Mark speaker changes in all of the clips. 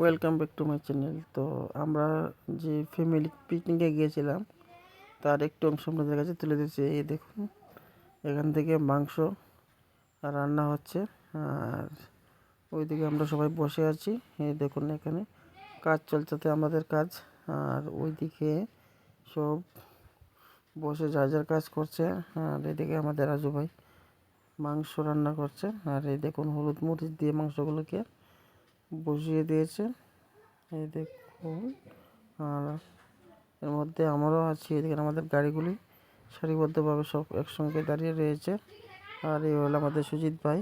Speaker 1: Welcome back to my channel তো আমরা যে ফ্যামিলি পিকনিকে গিয়েছিলাম, তার একটু অংশ আপনাদের কাছে তুলে দিচ্ছি এই দেখুন, এখান থেকে মাংস রান্না হচ্ছে। আর ওইদিকে আমরা সবাই বসে আছি। এই দেখুন এখানে কাজ চলছে আমাদের কাজ। আর ওইদিকে সব বসে যার যার কাজ করছে। আর এদিকে আমাদের রাজু ভাই মাংস রান্না করছে। আর এই দেখুন হলুদ মরিচ দিয়ে মাংসগুলোকে বসিয়ে দিয়েছে। এই দেখুন, আর এর মধ্যে আমরাও আছি। এদিকে আমাদের গাড়িগুলি সারিবদ্ধভাবে সব একসঙ্গে দাঁড়িয়ে রয়েছে। আর এই হলো আমাদের সুজিত ভাই,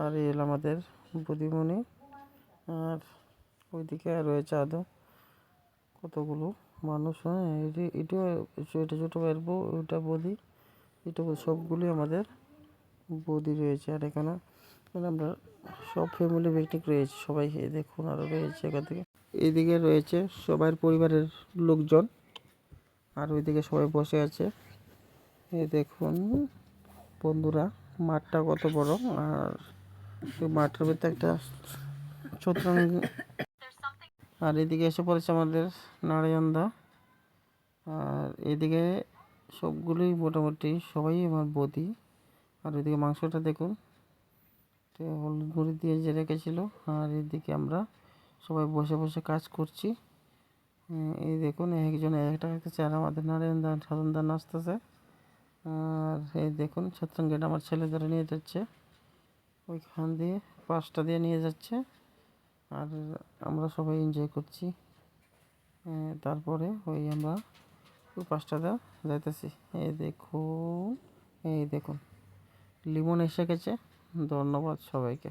Speaker 1: আর এই হলো আমাদের বুদিমণি আর ওইদিকে রয়েছে আদৌ কতগুলো মানুষ। হ্যাঁ এটি এটা ছোটো ভাইয়ের বউ, ওইটা বৌদি এটা সবগুলি আমাদের বদি রয়েছে। আর এখানে এখানে আমরা সব ফ্যামিলি পিকনিক রয়েছে, সবাই দেখুন আরও রয়েছে এখান থেকে। এইদিকে রয়েছে সবার পরিবারের লোকজন, আর ওইদিকে সবাই বসে আছে। এই দেখুন বন্ধুরা, মাঠটা কত বড়, আর মাঠের ভিতরে একটা ছত্রাং আর এদিকে এসে পড়েছে আমাদের নারায়ণদা আর এদিকে সবগুলোই মোটামুটি সবাই আমার বদি। আর ওইদিকে মাংসটা দেখুন। তো হলুদ গুঁড়ি দিয়ে যে রেখেছিল, আর এদিকে আমরা সবাই বসে বসে কাজ করছি। এই দেখুন একজন একটা কাছে আর আমাদের নারায়ণ সাধন দা নাচতেছে। আর এই দেখুন ছত্রাঙ্গেটা আমার ছেলে ধরে নিয়ে যাচ্ছে। ওইখান দিয়ে পাঁচটা দিয়ে নিয়ে যাচ্ছে। আর আমরা সবাই এনজয় করছি। তারপরে ওই আমরা ওই পাঁচটাতে যাইতেছি। এই দেখুন এই দেখুন, লিমন এসে গেছে। ধন্যবাদ সবাইকে।